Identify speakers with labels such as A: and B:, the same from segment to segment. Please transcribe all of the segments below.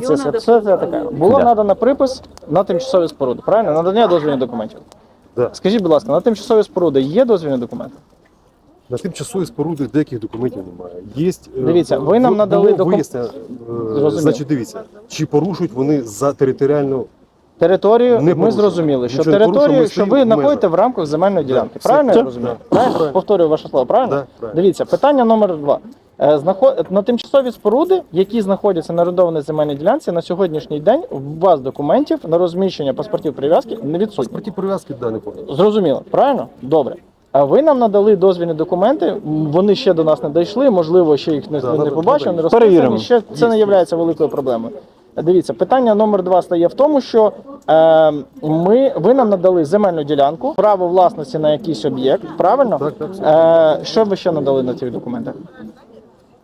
A: Дивіться, це, це таке. Було
B: Да.
A: надано припис на тимчасові споруди, правильно? Надання дозвільних документів.
C: Да.
A: Скажіть, будь ласка, на тимчасові споруди є дозвільні документи?
C: На тимчасовій споруди деяких документів немає. Є, е,
A: Дивіться, ви нам
C: бу-
A: надали
C: було
A: докум-
C: е,
A: Зрозумів.
C: Значить, дивіться, чи порушують вони за територіальну
A: Територію
C: Не
A: ми зрозуміли, що
C: Нічого не
A: територію,
C: ми
A: що ви
C: стоїмо в
A: знаходите
C: межах.
A: в рамках земельної ділянки.
C: Все.
A: Правильно я розумію? Правильно?
C: Правильно.
A: Повторюю ваше слово, правильно?
C: Да, правильно.
A: Дивіться, питання номер два. Е, знаход- На тимчасові споруди, які знаходяться на орендованій земельній ділянці, на сьогоднішній день у вас документів на розміщення паспортів прив'язки не відсутні.
C: паспорті прив'язки да, не повинні.
A: Зрозуміло, правильно? Добре. А ви нам надали дозвільні документи, вони ще до нас не дійшли, можливо, ще їх не,
C: Да,
A: не побачили, не розписані. Ще це не є великою проблемою. Дивіться, питання номер два стає в тому, що е, ми, ви нам надали земельну ділянку, право власності на якийсь об'єкт, правильно?
C: Так, так,
A: Е, що ви ще надали на цих документах?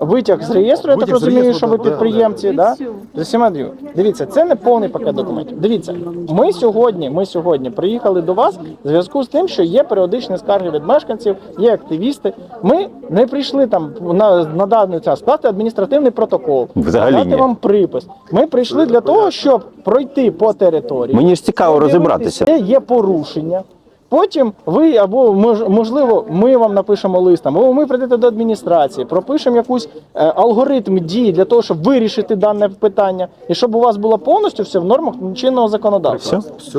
A: Витяг з реєстру, я так
C: Витяг з
A: розумію,
C: реєстру,
A: що ви
C: да, да,
A: підприємці,
D: да.
A: З усіма дві. Дивіться, це не повний пакет документів. Дивіться, ми сьогодні, ми сьогодні приїхали до вас в зв'язку з тим, що є періодичні скарги від мешканців, є активісти. Ми не прийшли там на, на даний час скласти адміністративний протокол,
B: Взагалі
A: дати
B: ні.
A: вам припис. Ми прийшли для того, щоб пройти по території.
B: Мені ж цікаво розібратися.
A: Де є порушення. Потім ви або можливо ми вам напишемо лист, там, або ми прийдете до адміністрації, пропишемо якийсь е, алгоритм дії для того, щоб вирішити дане питання, і щоб у вас було повністю все в нормах чинного законодавства.
B: Все?
C: Все,